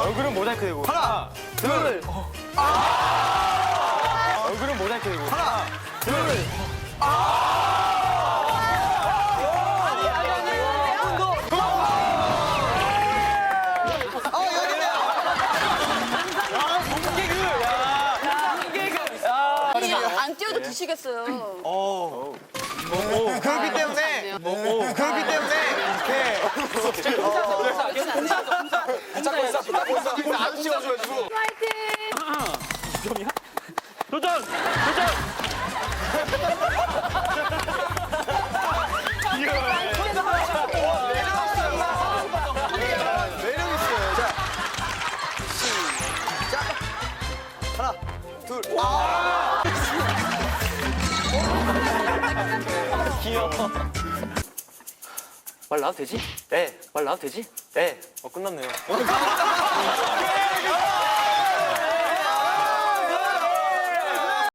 얼굴은 모자이크 되고. 하나, 둘. 얼굴은 모자이크 되고. 하나, 둘. 안 뛰어도 드시겠어요. 그렇기 때문에, 그렇기 때문에, 이렇게. 안 씌워줘가지고. 도전! 도전! 매력 있어요. 자. 시작. 하나, 둘. 아! 귀여워. 말 나와도 되지? 네. 말 나와도 되지? 네. 어, 끝났네요.